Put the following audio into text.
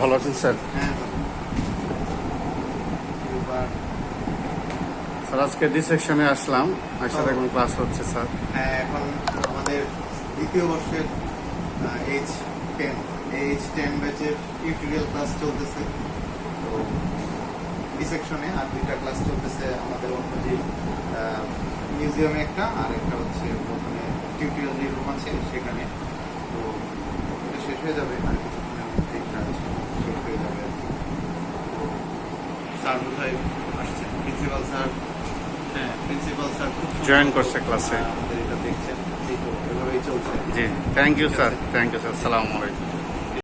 ভালো আছেন স্যার? হ্যাঁ স্যার আজকে ডি সেকশনে আসলাম। একসাথে এখন ক্লাস হচ্ছে স্যার। হ্যাঁ এখন আমাদের দ্বিতীয় বর্ষের এইচ টেন এইচ টেন ব্যাচের টিউটোরিয়াল ক্লাস চলতেছে। তো ডি সেকশনে আর দুইটা ক্লাস চলতেছে আমাদের অন্য যে মিউজিয়ামে একটা আর একটা হচ্ছে ওখানে টিউটোরিয়াল যে রুম আছে সেখানে। তো হয়ে যাবে। আর কিছুক্ষণের মধ্যে এটা শেষ হয়ে যাবে। আর কি তো স্যার বোধহয় আসছেন প্রিন্সিপাল স্যার হ্যাঁ প্রিন্সিপাল স্যার খুব সুন্দর করছে ক্লাসে। আমাদের এটা দেখছেন। এই তো এভাবেই চলছে। জি thank you sir thank you sir সালাম আলাইকুম